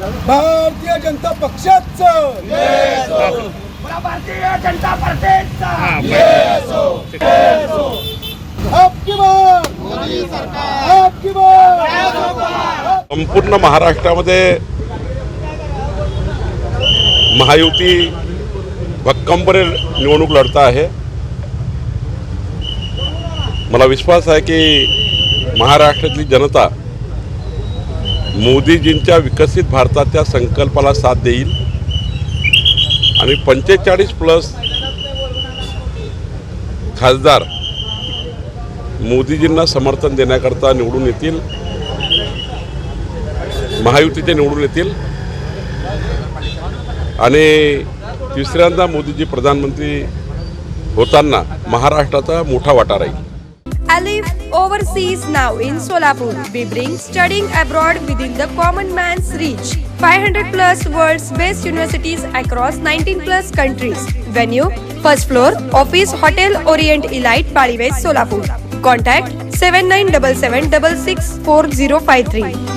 भारतीय जनता पक्षाचं. भारतीय जनता संपूर्ण महाराष्ट्रामध्ये महायुती भक्कमपणे निवडणूक लढता आहे. मला विश्वास आहे की महाराष्ट्रातली जनता मोदीजींच्या विकसित भारताच्या संकल्पाला साथ देईल. आणि पंचेचाळीस प्लस खासदार मोदीजींना समर्थन देण्याकरता निवडून येतील. महायुतीचे निवडून येतील. आणि तिसऱ्यांदा मोदीजी प्रधानमंत्री होताना महाराष्ट्राचा मोठा वाटा राहील. Alif overseas now in Solapur. We bring studying abroad within the common man's reach. 500 plus world's best universities across 19 plus countries. Venue first floor office hotel Orient Elite Paliwez Solapur. Contact 7977664053.